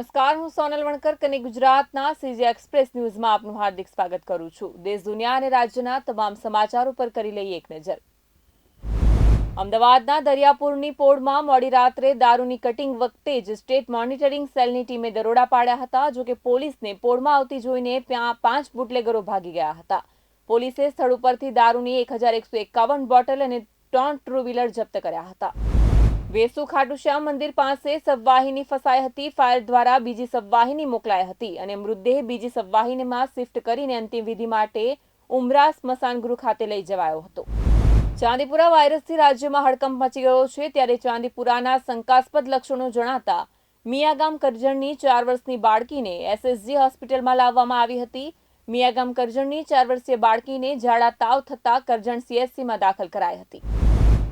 નમસ્કાર, હું સોનલ વણકર અને ગુજરાતના સીજી એક્સપ્રેસ ન્યૂઝમાં આપનું હાર્દિક સ્વાગત કરું છું. દેશ, દુનિયા અને રાજ્યના તમામ સમાચારો પર કરી લઈએ એક નજર. અમદાવાદના દરિયાપુરની પોળમાં મોડી રાત્રે દારૂની કટિંગ વખતે જ સ્ટેટ મોનિટરિંગ સેલની ટીમે દરોડા પાડ્યા હતા જોકે પોલીસને પોળમાં આવતી જોઈને ત્યાં પાંચ બુટલેગરો ભાગી ગયા હતા. પોલીસે સ્થળ ઉપરથી દારૂની એક હજાર એકસો એકાવન બોટલ અને ત્રણ ટુ વ્હીલર જપ્ત કર્યા હતા. વેસુ ખાટુશ્યામ મંદિર પાસે સબવાહિની ફસાઈ હતી. ફાયર દ્વારા બીજી સબવાહિની મોકલાઈ હતી અને મૃતદેહ બીજી સબવાહિનીમાં શિફ્ટ કરીને અંતિમ વિધિ માટે ઉમરા સ્મશાન ગૃહ ખાતે લઈ જવાયો હતો. ચાંદીપુરા વાયરસથી રાજ્યમાં હડકંપ મચી ગયો છે. ત્યારે ચાંદીપુરાના શંકાસ્પદ લક્ષણો જણાતા મિયાગામ કરજણની ચાર વર્ષની બાળકીને એસએસજી હોસ્પિટલમાં લાવવામાં આવી હતી. મિયાગામ કરજણની ચાર વર્ષીય બાળકીને ઝાડા તાવ થતા કરજણ સીએસસીમાં દાખલ કરાઈ હતી.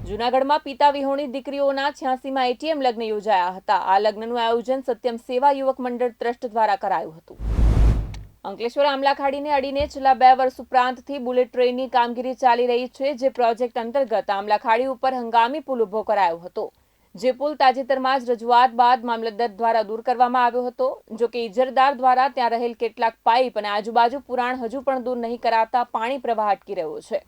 જૂનાગઢમાં પિતા વિહોણી દીકરીઓના છ્યાસીમાં એટીએમ લગ્ન યોજાયા હતા. આ લગ્નનું આયોજન સત્યમ સેવા યુવક મંડળ ટ્રસ્ટ દ્વારા કરાયું હતું. અંકલેશ્વર આમલાખાડીને અડીને છેલ્લા બે વર્ષ ઉપરાંતથી બુલેટ ટ્રેનની કામગીરી ચાલી રહી છે, જે પ્રોજેક્ટ અંતર્ગત આમલાખાડી ઉપર હંગામી પુલ ઊભો કરાયો હતો. જે પુલ તાજેતરમાં જ રજૂઆત બાદ મામલતદાર દ્વારા દૂર કરવામાં આવ્યો હતો. જો કે ઇજરદાર દ્વારા ત્યાં રહેલ કેટલાક પાઇપ અને આજુબાજુ પુરાણ હજુ પણ દૂર નહીં કરાતા પાણી પ્રવાહ અટકી રહ્યો છે.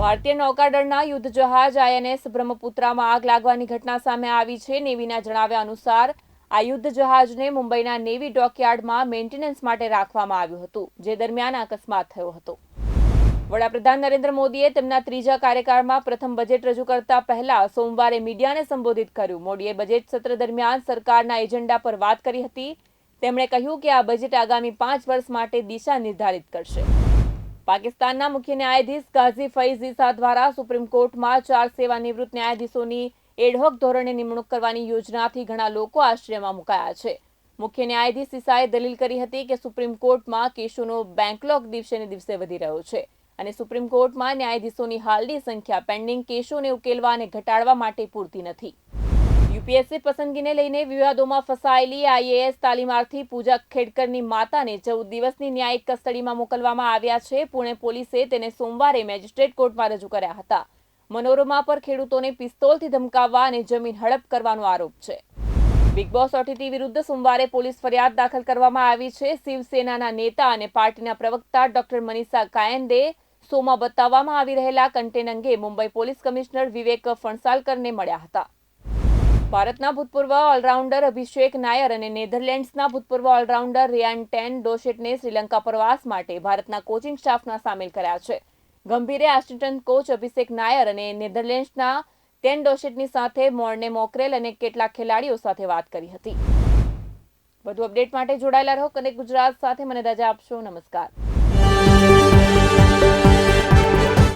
ભારતીય નૌકાદળના યુદ્ધ જહાજ આઈએનએસ બ્રહ્મપુત્રામાં આગ લાગવાની ઘટના સામે આવી છે. નેવીના જણાવ્યા અનુસાર, આ યુદ્ધ જહાજને મુંબઈના નેવી ડોકયાર્ડમાં મેન્ટેનન્સ માટે રાખવામાં આવ્યું હતું, જે દરમિયાન અકસ્માત થયો હતો. વડાપ્રધાન નરેન્દ્ર મોદીએ તેમના ત્રીજા કાર્યકાળમાં પ્રથમ બજેટ રજૂ કરતા પહેલા સોમવારે મીડિયાને સંબોધિત કર્યું. મોદીએ બજેટ સત્ર દરમિયાન સરકારના એજન્ડા પર વાત કરી હતી. તેમણે કહ્યું કે આ બજેટ આગામી પાંચ વર્ષ માટે દિશા નિર્ધારિત કરશે. પાકિસ્તાનના મુખ્ય ન્યાયાધીશ ગાઝી ફૈઝ ઈસા દ્વારા સુપ્રીમ કોર્ટમાં ચાર સેવાનિવૃત્ત ન્યાયાધીશોની એડહોક ધોરણે નિમણૂક કરવાની યોજનાથી ઘણા લોકો આશ્ચર્યમાં મુકાયા છે. મુખ્ય ન્યાયાધીશ ઈસાએ દલીલ કરી હતી કે સુપ્રીમ કોર્ટમાં કેસોનો બેંકલોક દિવસે ને દિવસે વધી રહ્યો છે અને સુપ્રીમ કોર્ટમાં ન્યાયાધીશોની હાલની સંખ્યા પેન્ડિંગ કેસોને ઉકેલવા અને ઘટાડવા માટે પૂરતી નથી. યુપીએસસી પસંદગીને લઈને વિવાદોમાં ફસાયેલી આઈએએસ તાલીમાર્થી પૂજા ખેડકરની માતાને ચૌદ દિવસની ન્યાયિક કસ્ટડીમાં મોકલવામાં આવ્યા છે. પુણે પોલીસે તેને સોમવારે મેજિસ્ટ્રેટ કોર્ટમાં રજૂ કર્યા હતા. મનોરમા પર ખેડૂતોને પિસ્તોલથી ધમકાવવા અને જમીન હડપ કરવાનો આરોપ છે. બિગ બોસ ઓટીટી વિરુદ્ધ સોમવારે પોલીસ ફરિયાદ દાખલ કરવામાં આવી છે. શિવસેનાના નેતા અને પાર્ટીના પ્રવક્તા ડોક્ટર મનીષા કાયંદે શોમાં બતાવવામાં આવી રહેલા કન્ટેન અંગે મુંબઈ પોલીસ કમિશનર વિવેક ફણસાલકરને મળ્યા હતા. ભારતના ભૂતપૂર્વ ઓલરાઉન્ડર અભિષેક નાયર અને નેધરલેન્ડ્સના ભૂતપૂર્વ ઓલરાઉન્ડર રિયાન ટેન ડોશેટને શ્રીલંકા પ્રવાસ માટે ભારતના કોચિંગ સ્ટાફમાં સામેલ કર્યા છે. ગંભીરે આસિસ્ટન્ટ કોચ અભિષેક નાયર અને નેધરલેન્ડ્સના ટેન ડોશેટની સાથે મોર્ને મોકરેલ અને કેટલાક ખેલાડીઓ સાથે વાત કરી હતી. વધુ અપડેટ માટે જોડાયેલા રહો. કનેક્ટ ગુજરાત સાથે મને રજા આપશો. નમસ્કાર.